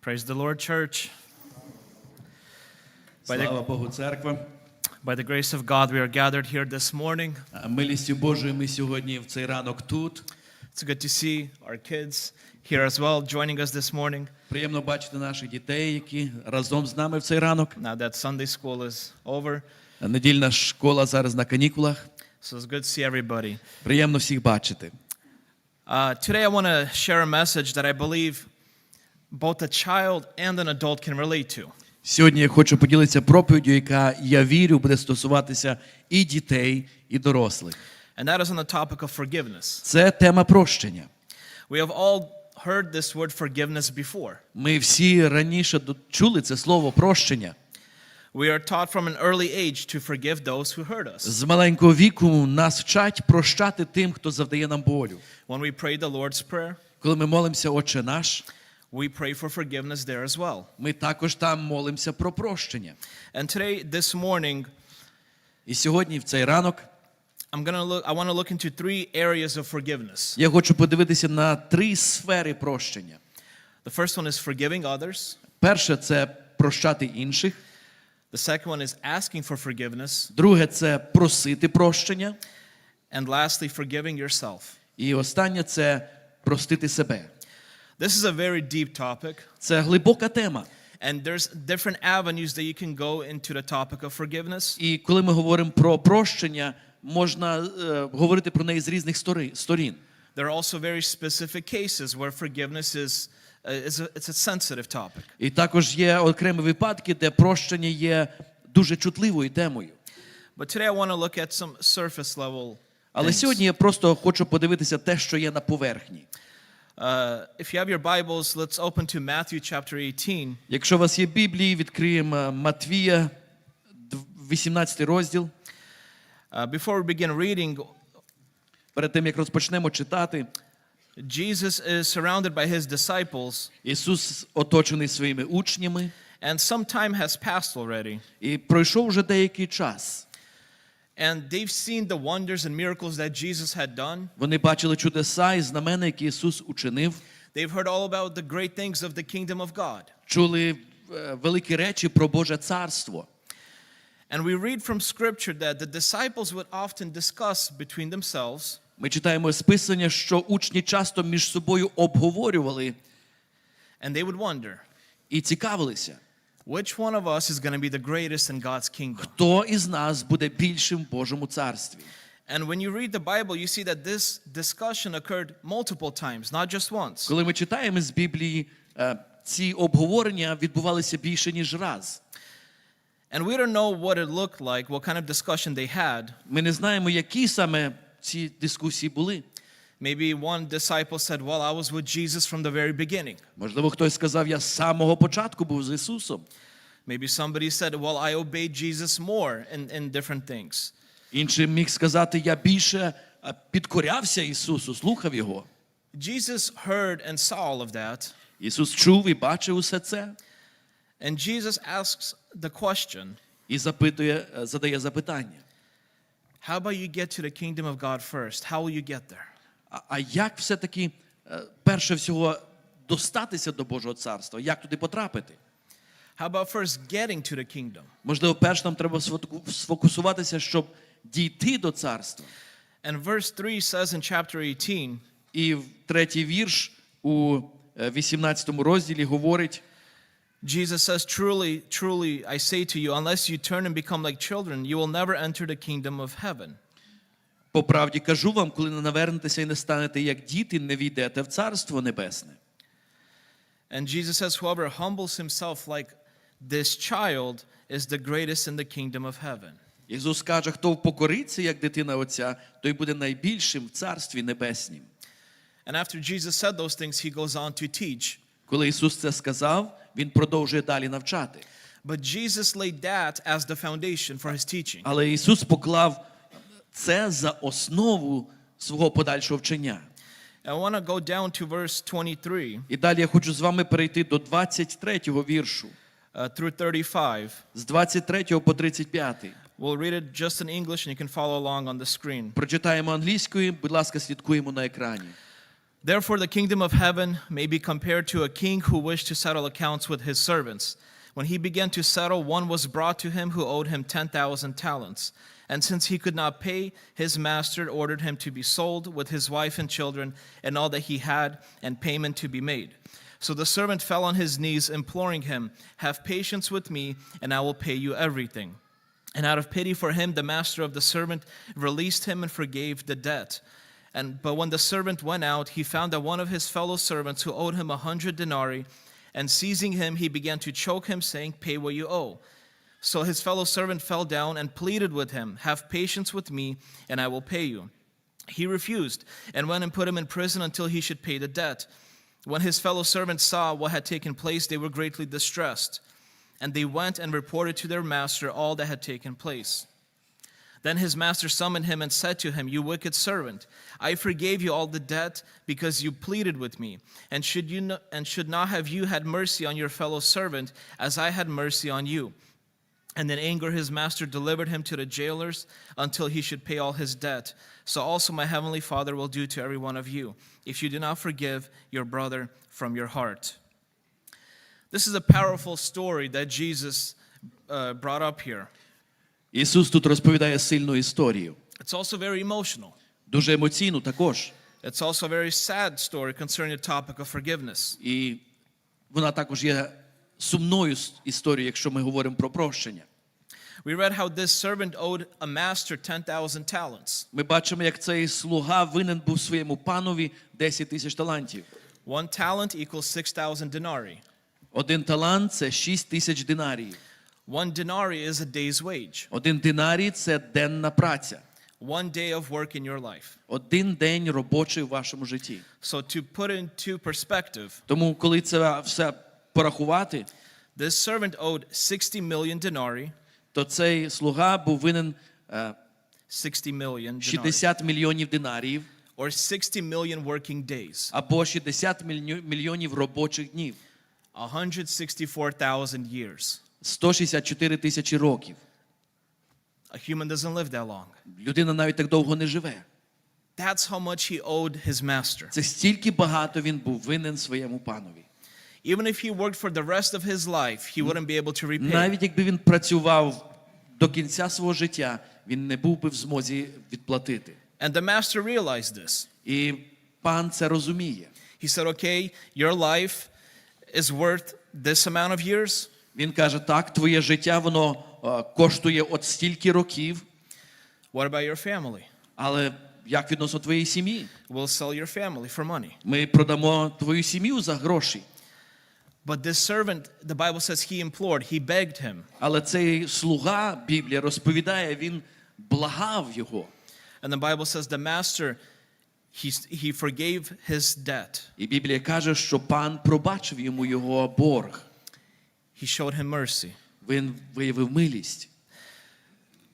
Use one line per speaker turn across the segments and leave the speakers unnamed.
Praise the Lord, church. By the,
Слава Богу, церква.
by the grace of God, we are gathered here this morning.
А Милістю Божою ми сьогодні в цей ранок тут.
It's good to see our kids here as well, joining us this morning.
Приємно бачити наших дітей, які разом з нами в цей ранок.
Now that Sunday school is over,
Недільна школа зараз на канікулах.
so it's good to see everybody.
Приємно всіх бачити.
Uh, today, I want to share a message that I believe both a child and an adult can relate to.
Сьогодні я хочу поділитися проповіддю, яка я вірю буде стосуватися і дітей, і дорослих.
And that is on the topic of forgiveness.
Це тема прощення.
We have all heard this word forgiveness before.
Ми всі раніше чули це слово прощення.
We are taught from an early age to forgive those who hurt us.
З маленького віку нас вчать прощати тим, хто завдає нам болю.
When we pray the Lord's Prayer,
Коли ми молимося, Отче наш,
we pray for forgiveness there as well.
ми також там молимося про прощення.
And today, this morning,
І сьогодні, в цей ранок,
I'm gonna look. I want to look into three areas of forgiveness.
я хочу подивитися на три сфери прощення.
The first one is forgiving others.
Перше це прощати інших.
The second one is asking for forgiveness,
Друге це просити прощення.
and lastly, forgiving yourself.
І останнє це простити себе.
This is a very deep topic,
Це глибока тема.
and there's different avenues that you can go into the topic of forgiveness.
І коли ми говоримо про прощення, можна е, говорити про неї з різних сторін.
There are also very specific cases where forgiveness is, uh, is a, it's a sensitive topic.
І також є окремі випадки, де прощення є дуже чутливою темою.
But today I want to look at some surface level.
Але сьогодні я просто хочу подивитися те, що є на поверхні. Якщо у вас є Біблії, відкриємо Матвія, дв- 18 розділ.
Uh, before we begin reading,
Перед тим як розпочнемо читати,
Jesus is surrounded by his disciples,
Ісус оточений своїми учнями,
and some time has passed already.
і пройшов вже деякий час.
And they've seen the wonders and miracles that Jesus had done.
Вони бачили чудеса і знамена, які Ісус учинив,
They've heard all about the great things of the kingdom of God.
чули е, великі речі про Боже царство.
And we read from scripture that the disciples would often discuss between themselves
Ми читаємо з Писання, що учні часто між собою обговорювали
and they would wonder
і цікавилися,
which one of us is going to be the greatest in God's kingdom.
хто із нас буде більшим в Божому царстві.
And when you read the Bible, you see that this discussion occurred multiple times, not just once.
Коли ми читаємо з Біблії, е, ці обговорення відбувалися більше ніж раз.
And we don't know what it looked like, what kind of discussion they had.
Ми не знаємо, які саме ці дискусії були.
Maybe one disciple said, Well, I was with Jesus from the very beginning.
Можливо, хтось сказав, я з самого початку був з Ісусом.
Maybe somebody said, Well, I obeyed Jesus more in, in different things.
Інший міг сказати, я більше е, підкорявся Ісусу, слухав Його.
Jesus heard and saw all of that.
Ісус чув і бачив усе це
And Jesus asks the question
і запитує, е, задає запитання.
How about you get to the kingdom of God first? How will you get there?
А, як все-таки е, перше всього достатися до Божого царства? Як туди потрапити?
How about first getting to the kingdom?
Можливо, перш нам треба сфоку- сфокусуватися, щоб дійти до царства.
And verse 3 says in chapter 18,
І третій вірш у е, 18 розділі говорить:
Jesus says, Truly, truly, I say to you, unless you turn and become like children, you will never enter the kingdom of heaven.
По правді кажу вам, коли не навернетеся і не станете як діти, не війдете в царство небесне.
And Jesus says, Whoever humbles himself like this child is the greatest in the kingdom of heaven.
Ісус каже, хто впокориться, як дитина Отця, той буде найбільшим в царстві небеснім.
And after Jesus said those things, he goes on to teach.
Коли Ісус це сказав, Він продовжує далі навчати.
But Jesus laid that as the foundation for his teaching.
Але Ісус поклав це за основу свого подальшого вчення.
I want to go down to verse 23
І далі я хочу з вами перейти до 23-го віршу,
uh, through 35.
з 23 по 35.
We'll read it just in English and you can follow along on the screen.
Прочитаємо англійською, будь ласка, слідкуємо на екрані.
Therefore, the kingdom of heaven may be compared to a king who wished to settle accounts with his servants. When he began to settle, one was brought to him who owed him 10,000 talents. And since he could not pay, his master ordered him to be sold with his wife and children and all that he had, and payment to be made. So the servant fell on his knees, imploring him, Have patience with me, and I will pay you everything. And out of pity for him, the master of the servant released him and forgave the debt. And but when the servant went out, he found that one of his fellow servants who owed him a hundred denarii, and seizing him, he began to choke him, saying, Pay what you owe. So his fellow servant fell down and pleaded with him, Have patience with me, and I will pay you. He refused, and went and put him in prison until he should pay the debt. When his fellow servants saw what had taken place, they were greatly distressed. And they went and reported to their master all that had taken place. Then his master summoned him and said to him, You wicked servant, I forgave you all the debt because you pleaded with me. And should, you no, and should not have you had mercy on your fellow servant as I had mercy on you? And in anger, his master delivered him to the jailers until he should pay all his debt. So also my heavenly Father will do to every one of you, if you do not forgive your brother from your heart. This is a powerful story that Jesus uh, brought up here.
Ісус тут розповідає сильну історію,
It's also very emotional.
дуже емоційну також.
It's also a very sad story concerning the topic of forgiveness.
І вона також є сумною історією, якщо ми говоримо про прощення.
We read how this servant owed a master 10,000 talents.
Ми бачимо, як цей слуга винен був своєму панові 10 тисяч талантів.
One talent equals 6,000 denarii.
Один талант це 6 тисяч динаріїв.
One denarii is a day's wage,
Один динарій це денна праця.
one day of work in your life.
Один день робочий в вашому житті.
So, to put into perspective,
Тому, коли це все порахувати,
this servant owed 60 million denarii,
то цей слуга був винен е,
60 million denarii,
60 мільйонів динаріїв
or 60 million working days,
або 60 мільйо- мільйонів робочих днів,
164,000 years.
164 тисячі років.
A human doesn't live that long.
Людина навіть так довго не живе.
That's how much he owed his master.
Це стільки багато він був винен своєму панові.
Even if he worked for the rest of his life, he wouldn't be able to repay.
Навіть якби він працював до кінця свого життя, він не був би в змозі відплатити.
And the master realized this.
І пан це розуміє.
He said, Okay, your life is worth this amount of years.
Він каже: так, твоє життя воно е, коштує от стільки років,
What about your family?
але як відносно твоєї сім'ї?
We'll sell your family for money.
Ми продамо твою сім'ю за гроші.
But this servant, the Bible says he implored, he begged him.
Але цей слуга, Біблія розповідає, він благав його.
And the Bible says the master, he, he forgave his debt.
І Біблія каже, що пан пробачив йому його борг.
He showed him mercy.
Він виявив милість.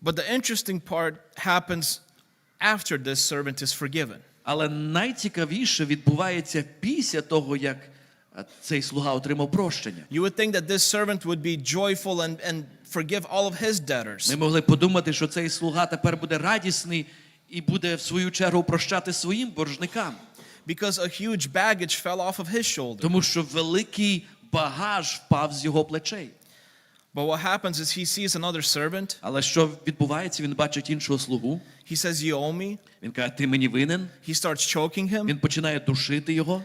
But the interesting part happens after this servant is forgiven.
Але найцікавіше відбувається після того, як е, цей слуга отримав прощення.
You would think that this servant would be joyful and, and forgive all of his debtors.
Ми могли подумати, що цей слуга тепер буде радісний і буде в свою чергу прощати своїм боржникам,
because a huge baggage fell off of his shoulder.
тому що великий багаж впав з його плечей.
But what happens is he sees another servant.
Але що відбувається? Він бачить іншого слугу.
He says, You owe me.
Він каже: Ти мені винен.
He starts choking him.
Він починає душити його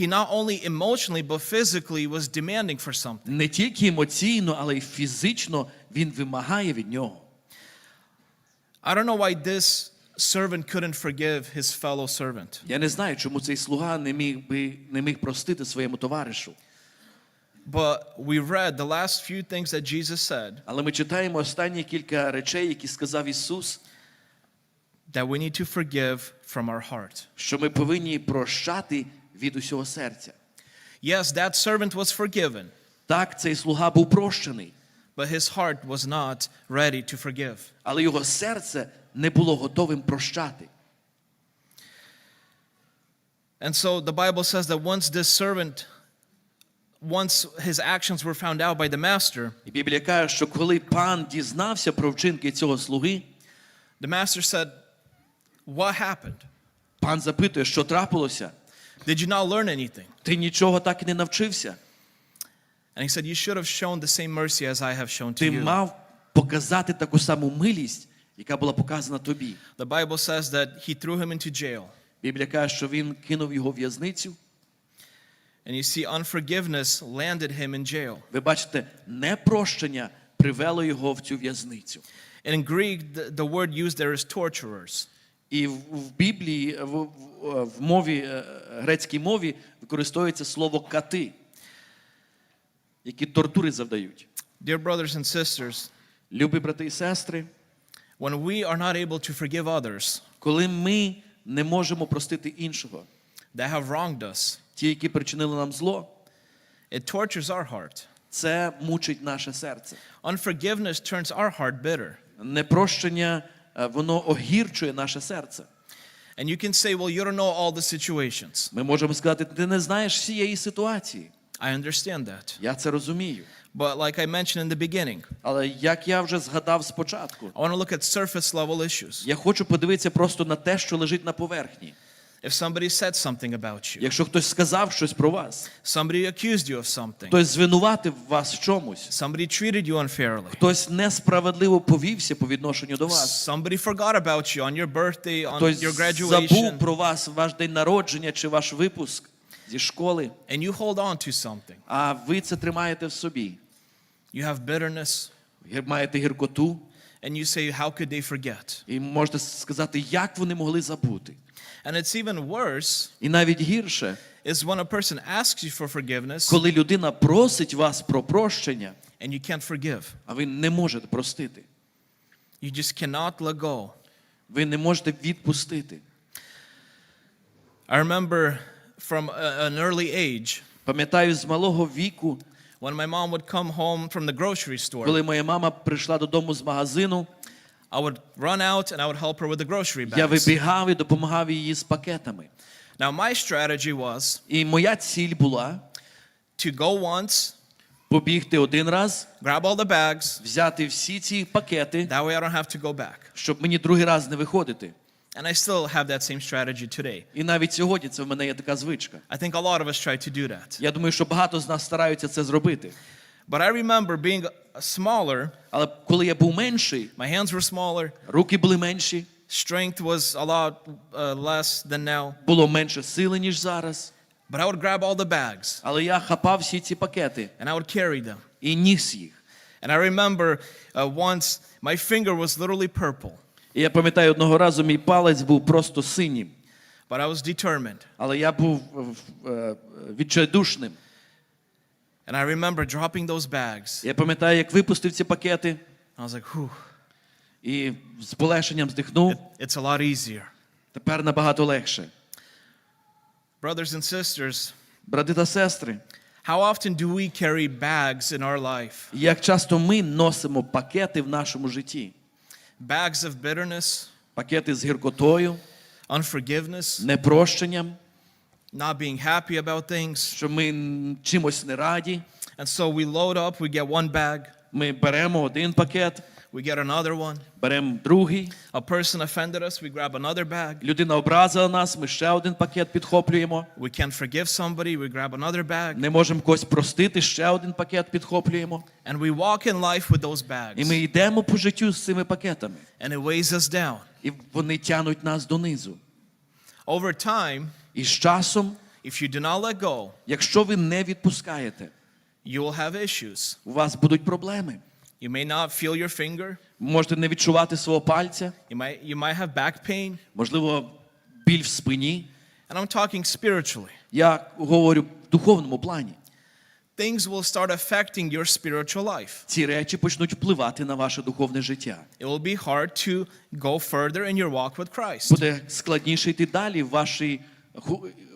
He not only emotionally, but physically was demanding for something.
не тільки емоційно, але й фізично. Він вимагає від нього.
I don't know why this servant couldn't forgive his fellow servant.
Я не знаю, чому цей слуга не міг би не міг простити своєму товаришу.
But we read the last few things that Jesus said
Але ми читаємо останні кілька речей, які сказав Ісус,
that we need to forgive from our heart.
що ми повинні прощати від усього серця.
Yes, that servant was forgiven,
Так, цей слуга був прощений,
but his heart was not ready to forgive.
але його серце не було готовим прощати.
And so the Bible says that once this servant, once his actions were found out by the master,
І Біблія каже, що коли пан дізнався про вчинки цього слуги,
the master said, What happened?
пан запитує, що трапилося.
Did you not learn anything?
Ти нічого так і не навчився.
And he said, You should have shown the same mercy as I have shown to
Ти
you.
мав показати таку саму милість, яка була показана тобі.
The Bible says that he threw him into jail.
Біблія каже, що він кинув його в в'язницю.
And you see, unforgiveness landed him in jail.
Ви бачите, непрощення привело його в цю в'язницю.
And in Greek, the, the word used there is torturers.
І в, в Біблії, в, в, в мові, е, грецькій мові використовується слово кати, які тортури завдають.
Dear brothers and sisters,
Любі брати і сестри,
when we are not able to forgive others
коли ми не можемо простити іншого,
that have wronged us,
ті, які причинили нам зло,
it tortures our heart.
це мучить наше серце.
Unforgiveness turns our heart bitter.
Непрощення, е, воно огірчує наше серце.
And you can say, well, you don't know all the situations.
Ми можемо сказати, ти не знаєш всієї ситуації.
I understand that.
Я це розумію.
But like I mentioned in the beginning,
Але як я вже згадав спочатку,
I want to look at surface level issues.
я хочу подивитися просто на те, що лежить на поверхні.
If somebody said something about you,
Якщо хтось сказав щось про вас,
somebody accused you of something,
хтось звинуватив вас в чомусь,
somebody treated you unfairly,
хтось несправедливо повівся по відношенню до вас,
somebody forgot about you on your birthday, on
хтось
your
забув
graduation,
про вас ваш день народження чи ваш випуск зі школи,
and you hold on to something.
а ви це тримаєте в собі.
You have bitterness,
Ви маєте гіркоту,
and you say, How could they forget?
і можете сказати, як вони могли забути.
And it's even worse
І навіть гірше,
is when a person asks you for forgiveness
коли людина просить вас про прощення,
and you can't forgive.
а ви не можете простити.
You just cannot let go.
Ви не можете відпустити.
I remember from a- an early age
Пам'ятаю, з малого віку,
when my mom would come home from the grocery store,
коли моя мама прийшла додому з магазину,
I would run out and I would help her with the grocery
я
bags.
вибігав і допомагав їй з пакетами.
Now, my strategy was
І моя ціль була
to go once,
побігти один раз,
grab all the bags,
взяти всі ці пакети,
that way I don't have to go back.
щоб мені другий раз не виходити.
And I still have that same strategy today.
І навіть сьогодні це в мене є така звичка.
I think a lot of us try to do that.
Я думаю, що багато з нас стараються це зробити.
But I remember being smaller,
Але коли я був менший,
my hands were smaller,
руки були менші,
strength was a lot uh, less than now,
було менше сили, ніж зараз.
but I would grab all the bags
Але я хапав всі ці пакети
and I would carry them.
і ніс їх.
And I remember uh, once my finger was literally purple,
І я пам'ятаю, одного разу мій палець був просто синім,
but I was determined.
але я був е, е, відчайдушним.
And I remember dropping those bags.
Я пам'ятаю, як випустив ці пакети
I was like, whew,
і з полегшенням здихнув.
it's a lot easier.
Тепер набагато легше.
Brothers and sisters,
Брати та сестри,
how often do we carry bags in our life?
як часто ми носимо пакети в нашому житті?
Bags of bitterness,
Пакети з гіркотою,
unforgiveness,
непрощенням,
not being happy about things.
що ми м, чимось не раді.
And so we load up, we get one bag,
Ми беремо один пакет,
we get another one.
беремо другий.
A person offended us, we grab another bag.
Людина образила нас, ми ще один пакет підхоплюємо.
We can't forgive somebody, we grab another bag.
Не можемо когось простити, ще один пакет підхоплюємо.
And we walk in life with those
І ми
bags.
йдемо по життю з цими пакетами.
And it weighs us down.
І вони тянуть нас донизу.
Over time,
І з часом,
if you do not let go,
якщо ви не відпускаєте,
you will have issues.
у вас будуть проблеми.
You may not feel your finger,
можете не відчувати свого пальця,
you might, you might have back pain.
можливо, біль в спині.
And I'm talking spiritually.
Я говорю в духовному плані.
Things will start affecting your spiritual life.
Ці речі почнуть впливати на ваше духовне життя.
It will be hard to go further in your walk with Christ.
Буде складніше йти далі в вашій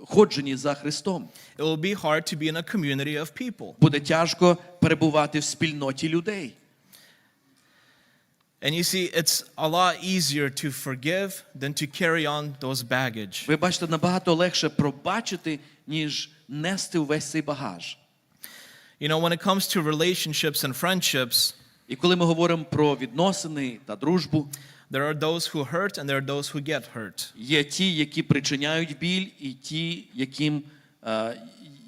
ходженні за Христом.
It will be hard to be in a community of people.
Буде тяжко перебувати в спільноті людей.
And you see, it's a lot easier to forgive than to carry on those baggage.
Ви бачите, набагато легше пробачити, ніж нести увесь цей багаж.
You know, when it comes to relationships and friendships,
І коли ми говоримо про відносини та дружбу,
There are those who hurt and there are those who get hurt.
Є ті, які причиняють біль, і ті, яким, е,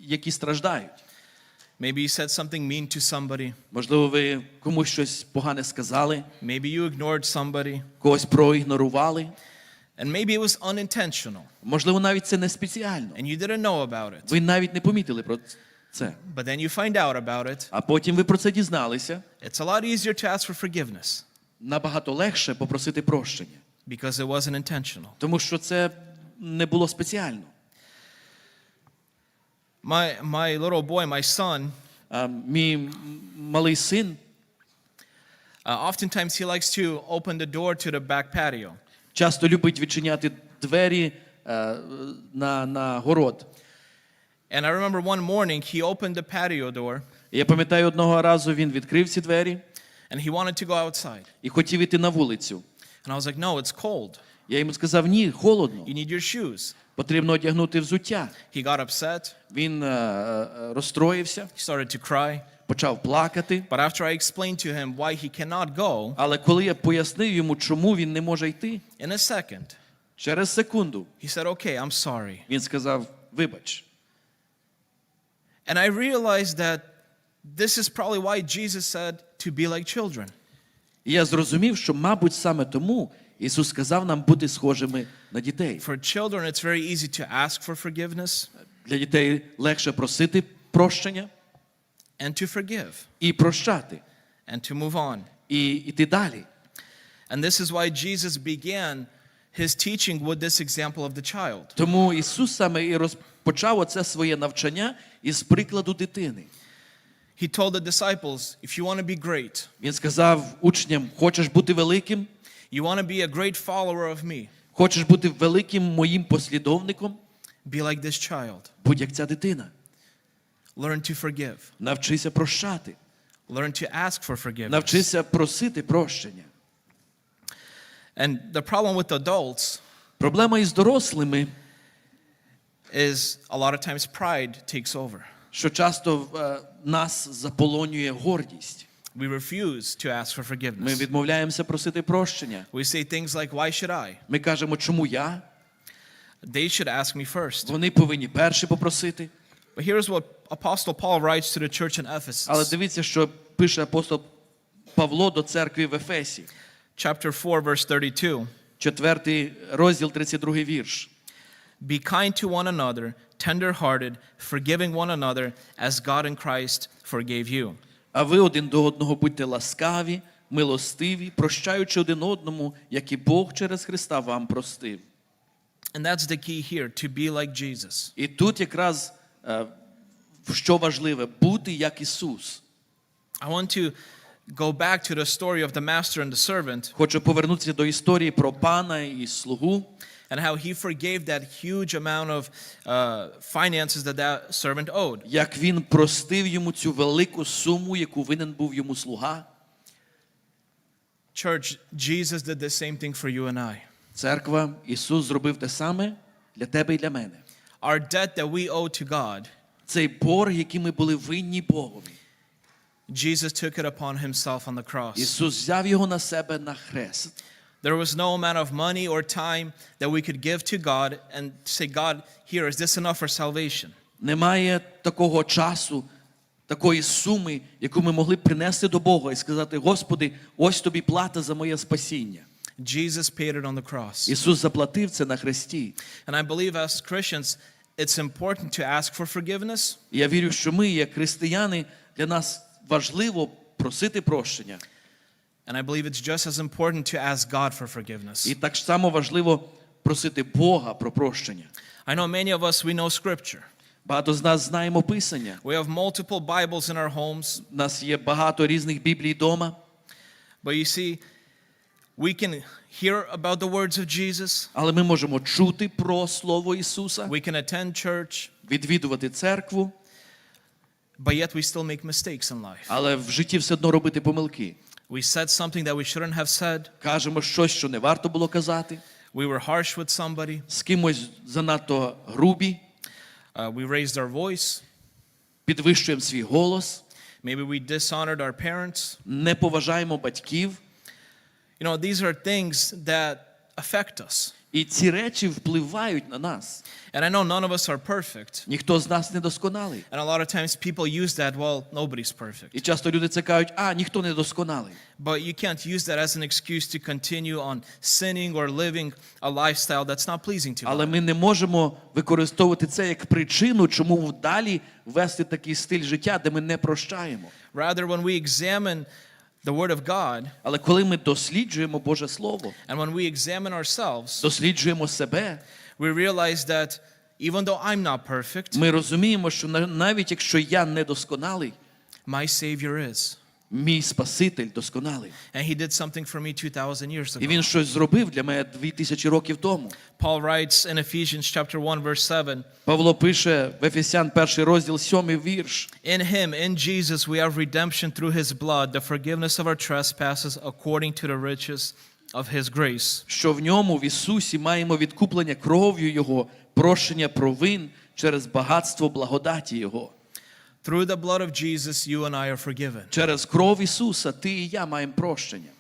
які страждають.
Maybe you said something mean to somebody.
Можливо, ви комусь щось погане сказали,
Maybe you ignored somebody.
когось проігнорували.
And maybe it was unintentional
Можливо, навіть це не спеціально.
and you didn't know about it.
Ви навіть не помітили про це.
But then you find out about it.
А потім ви про це дізналися.
It's a lot easier to ask for forgiveness
Набагато легше попросити прощення,
because it wasn't intentional.
тому що це не було спеціально.
My, my little boy, my son,
А мій малий син
uh, oftentimes he likes to open the door to the back patio.
часто любить відчиняти двері е, на, на город.
And I remember one morning he opened the patio door
Я пам'ятаю, одного разу він відкрив ці двері
and he wanted to go outside.
і хотів іти на вулицю.
And I was like, no, it's cold.
Я йому сказав: ні, холодно,
You need your shoes.
потрібно одягнути взуття.
He got upset.
Він е, е, розстроївся,
He started to cry.
почав плакати.
But after I explained to him why he cannot go,
Але коли я пояснив йому, чому він не може йти,
in a second,
через секунду
he said, okay, I'm sorry.
він сказав: Вибач.
And I realized that this is probably why Jesus said to be like children.
І я зрозумів, що, мабуть, саме тому Ісус сказав нам бути схожими на дітей.
For children, it's very easy to ask for forgiveness
Для дітей легше просити прощення
and to forgive
і прощати,
and to move on.
і йти далі.
And this is why Jesus began his teaching with this example of the child.
Тому Ісус саме і розпочав оце своє навчання із прикладу дитини.
He told the disciples, if you want to be great,
Він сказав учням: хочеш бути великим,
you want to be a great follower of me,
хочеш бути великим моїм послідовником,
be like this child.
будь як ця дитина.
Learn to forgive.
Навчися прощати,
Learn to ask for forgiveness.
навчися просити прощення.
And the problem with adults
Проблема із дорослими,
is a lot of times pride takes over.
Що часто е, нас заполонює гордість.
We refuse to ask for
Ми
forgiveness.
відмовляємося просити прощення.
We say things like, Why should I?
Ми кажемо, чому я?
They should ask me first.
Вони повинні перші попросити.
But here's what Apostle Paul writes to the church in
Але
Ephesus,
дивіться, що пише апостол Павло до церкви в Ефесі,
chapter 4, verse 32.
четвертий розділ, 32 вірш.
Be kind to one another, tender-hearted, forgiving one another, as God in Christ forgave you.
А ви один до одного будьте ласкаві, милостиві, прощаючи один одному, як і Бог через Христа вам простив.
And that's the key here, to be like Jesus.
І тут якраз е, що важливе бути як Ісус.
I want to go back to the story of the master and the servant
Хочу повернутися до історії про пана і слугу,
and how he forgave that huge amount of uh, finances that that servant owed.
як він простив йому цю велику суму, яку винен був йому слуга.
Church, Jesus did the same thing for you and I.
Церква, Ісус зробив те саме для тебе і для мене.
Our debt that we owe to God,
Цей борг, який ми були винні Богові.
Jesus took it upon himself on the cross.
Ісус взяв його на себе на хрест.
There was no amount of money or time that we could give to God and say, God, here, is this enough for salvation?
Немає такого часу, такої суми, яку ми могли б принести до Бога і сказати: Господи, ось тобі плата за моє спасіння.
Jesus paid it on the cross.
Ісус заплатив це на хресті.
And I believe as Christians, it's important to ask for forgiveness
І я вірю, що ми, як християни, для нас важливо просити прощення.
And I believe it's just as important to ask God for forgiveness.
І так само важливо просити Бога про прощення.
I know many of us, we know scripture.
Багато з нас знаємо Писання.
We have multiple Bibles in our homes.
У нас є багато різних Біблій вдома.
But you see, we can hear about the words of Jesus,
Але ми можемо чути про Слово Ісуса,
we can attend church,
відвідувати церкву,
but yet we still make mistakes in life.
але в житті все одно робити помилки.
We said something that we shouldn't have said,
Кажемо щось, що не варто було казати,
we were harsh with somebody,
з кимось занадто грубі,
uh, we raised our voice,
підвищуємо свій голос,
maybe we dishonored our parents.
не поважаємо батьків.
You know, these are things that affect us.
І ці речі впливають на нас.
And I know none of us are perfect.
Ніхто з нас не досконалий.
And a lot of times people use that, well, nobody's perfect.
І часто люди це кажуть, а ніхто не досконалий.
But you can't use that as an excuse to continue on sinning or living a lifestyle that's not pleasing to
Але ми не можемо використовувати це як причину, чому далі вести такий стиль життя, де ми не прощаємо.
Rather, when we examine the Word of God
Але коли ми досліджуємо Боже Слово,
and when we examine ourselves,
досліджуємо себе,
we realize that even though I'm not perfect,
ми розуміємо, що на- навіть якщо я недосконалий,
my Savior is.
Мій Спаситель досконалий.
And He did something for me 2,000 years
І
ago.
він щось зробив для мене дві тисячі років тому.
Paul writes in Ephesians chapter 1 verse 7,
Павло пише в Ефесян, перший розділ, сьомий вірш.
In him, in Jesus, we have redemption through his blood, the forgiveness of our trespasses according to the riches of his grace.
що в ньому, в Ісусі, маємо відкуплення кров'ю Його, прощення провин через багатство благодаті Його.
Through the blood of Jesus, you and I are forgiven.
Через кров Ісуса ти і я маємо прощення.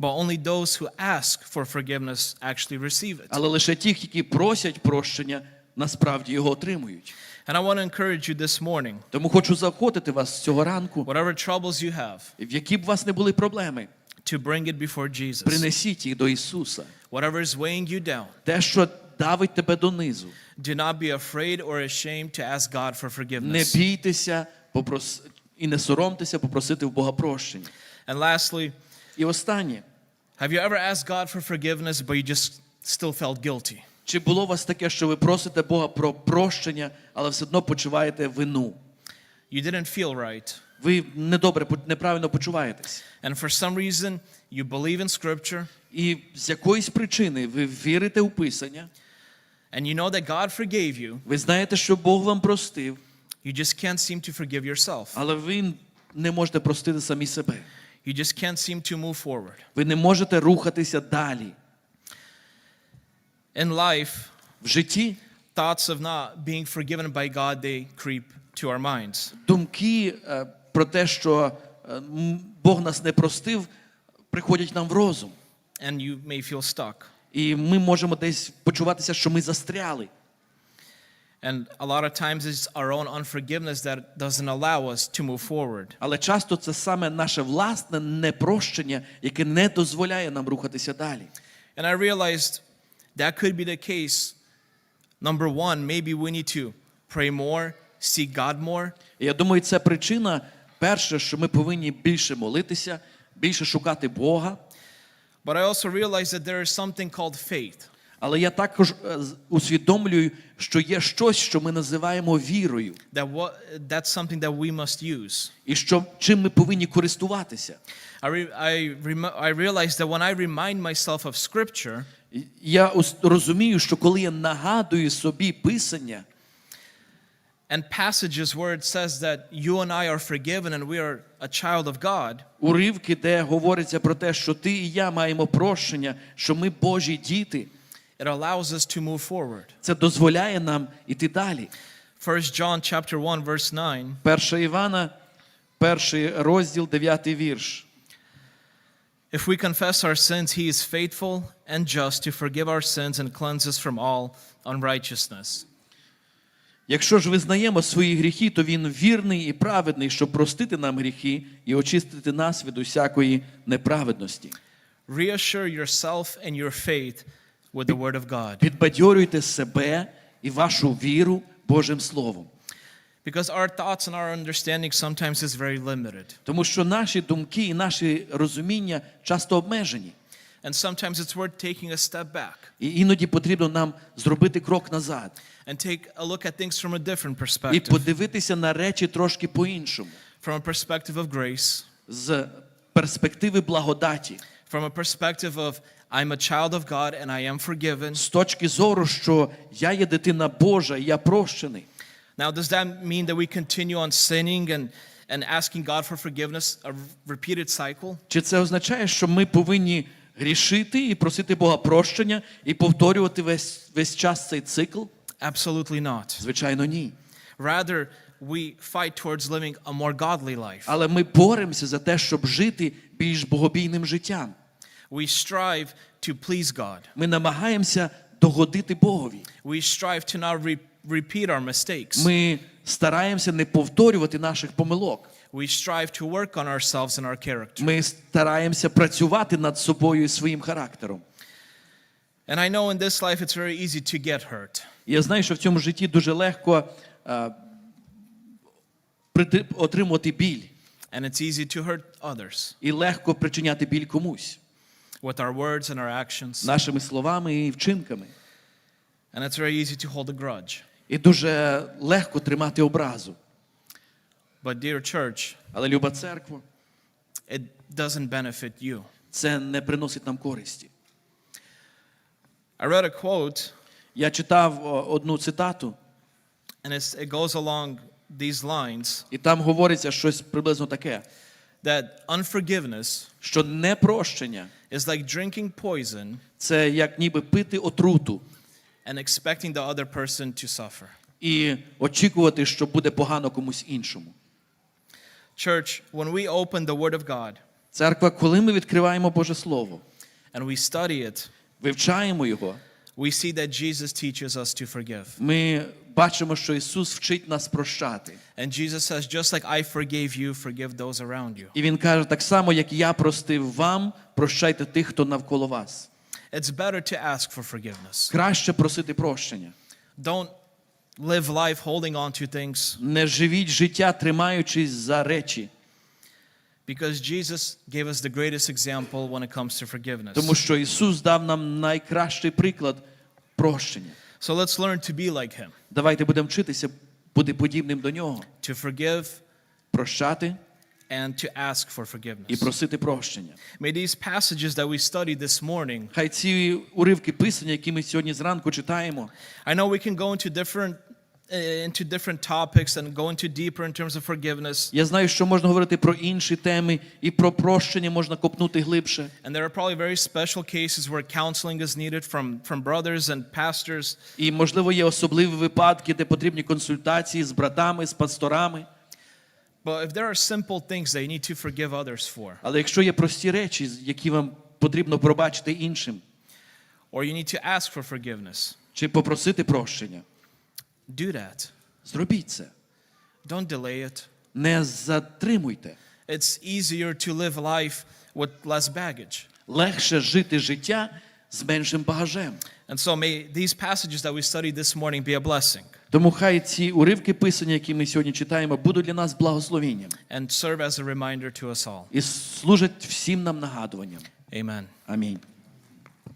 But only those who ask for forgiveness actually receive it.
Але лише ті, які просять прощення, насправді його отримують.
And I want to encourage you this morning,
Тому хочу заохотити вас цього ранку,
whatever troubles you have,
в які б у вас не були проблеми,
to bring it before Jesus.
принесіть їх до Ісуса.
Whatever is weighing you down,
Те, що давить тебе донизу,
do not be afraid or ashamed to ask God for
не
forgiveness.
бійтеся попрос... і не соромтеся попросити в Бога прощення.
And lastly,
І останнє.
have you ever asked God for forgiveness, but you just still felt guilty?
Чи було у вас таке, що ви просите Бога про прощення, але все одно почуваєте вину?
You didn't feel right.
Ви недобре, неправильно почуваєтесь.
And for some reason, you believe in Scripture,
І з якоїсь причини ви вірите у Писання,
and you know that God forgave you,
ви знаєте, що Бог вам простив,
you just can't seem to forgive yourself.
але ви не можете простити самі себе.
You just can't seem to move forward.
Ви не можете рухатися далі.
In life,
В житті
thoughts of not being forgiven by God, they creep to our minds.
думки е, про те, що е, Бог нас не простив, приходять нам в розум.
And you may feel stuck.
І ми можемо десь почуватися, що ми застряли.
And a lot of times it's our own unforgiveness that doesn't allow us to move forward.
Але часто це саме наше власне непрощення, яке не дозволяє нам рухатися далі.
And I realized that could be the case. Number one, maybe we need to pray more, seek God more.
І я думаю, це причина, перше, що ми повинні більше молитися, більше шукати Бога.
But I also realized that there is something called faith.
Але я також е, усвідомлюю, що є щось, що ми називаємо вірою,
That what, that's something that we must use.
і що чим ми повинні користуватися.
I, I, I realized that when I remind myself of Scripture,
Я розумію, що коли я нагадую собі писання,
and passages where it says that you and I are forgiven and we are a child of God,
уривки, де говориться про те, що ти і я маємо прощення, що ми Божі діти,
it allows us to move forward.
це дозволяє нам іти далі.
1 John chapter 1 verse 9
1 Івана, перший розділ, 9 вірш.
If we confess our sins, he is faithful and just to forgive our sins and cleanse us from all unrighteousness.
Якщо ж визнаємо свої гріхи, то він вірний і праведний, щоб простити нам гріхи і очистити нас від усякої неправедності.
Reassure yourself and your faith with the word of God.
Підбадьорюйте себе і вашу віру Божим Словом.
Because our thoughts and our understanding sometimes is very limited.
Тому що наші думки і наші розуміння часто обмежені.
And sometimes it's worth taking a step back
І іноді потрібно нам зробити крок назад
and take a look at things from a different
і
perspective.
подивитися на речі трошки по-іншому,
From a perspective of grace,
з перспективи благодаті,
from a perspective of I'm a child of God and I am forgiven.
з точки зору, що я є дитина Божа, і я прощений.
Now, does that mean that we continue on sinning and, and asking God for forgiveness, a repeated cycle?
Чи це означає, що ми повинні грішити і просити Бога прощення і повторювати весь, весь час цей цикл?
Absolutely not.
Звичайно, ні.
Rather, we fight towards living a more godly life.
Але ми боремося за те, щоб жити більш богобійним життям.
We strive to please God.
Ми намагаємося догодити Богові.
We strive to not re- repeat our mistakes.
Ми стараємося не повторювати наших помилок.
We strive to work on ourselves and our character.
Ми стараємося працювати над собою і своїм характером.
And I know in this life it's very easy to get hurt.
Я знаю, що в цьому житті дуже легко отримувати біль
And it's easy to hurt others
і легко причиняти біль комусь
with our words and our actions.
нашими словами і вчинками.
And it's very easy to hold a grudge.
І дуже легко тримати образу.
But, dear church,
Але люба церква,
it doesn't benefit you.
це не приносить нам користі.
I read a quote,
Я читав о, одну цитату,
and it's, it goes along these lines
і там говориться щось приблизно таке:
that unforgiveness
що непрощення
is like drinking poison
це як ніби пити отруту
and expecting the other person to suffer.
і очікувати, що буде погано комусь іншому.
Church, when we open the Word of God
Церква, коли ми відкриваємо Боже Слово,
and we study it,
вивчаємо його,
we see that Jesus teaches us to forgive.
ми бачимо, що Ісус вчить нас прощати.
And Jesus says, just like I forgave you, forgive those around you.
І Він каже, так само, як я простив вам, прощайте тих, хто навколо вас.
It's better to ask for forgiveness.
Краще просити прощення.
Don't live life holding on to things
Не живіть життя, тримаючись за речі,
because Jesus gave us the greatest example when it comes to forgiveness.
тому що Ісус дав нам найкращий приклад прощення.
So let's learn to be like him,
Давайте будемо вчитися бути подібним до нього,
to forgive
прощати
and to ask for
і
forgiveness.
просити прощення.
May these passages that we studied this morning,
Хай ці уривки писання, які ми сьогодні зранку читаємо,
I know we can go into different uh, into different topics and go into deeper in terms of forgiveness.
я знаю, що можна говорити про інші теми, і про прощення можна копнути глибше.
And there are probably very special cases where counseling is needed from, from brothers and pastors.
І, можливо, є особливі випадки, де потрібні консультації з братами, з пасторами.
But if there are simple things that you need to forgive others for,
Але якщо є прості речі, які вам потрібно пробачити іншим,
or you need to ask for forgiveness,
чи попросити прощення,
do that.
зробіть це.
Don't delay it.
Не затримуйте.
It's easier to live life with less baggage.
Легше жити життя з меншим багажем.
And so may these passages that we studied this morning be a blessing
Тому хай ці уривки писання, які ми сьогодні читаємо, будуть для нас благословенням
and serve as a reminder to us all.
і служать всім нам нагадуванням.
Amen.
Амінь.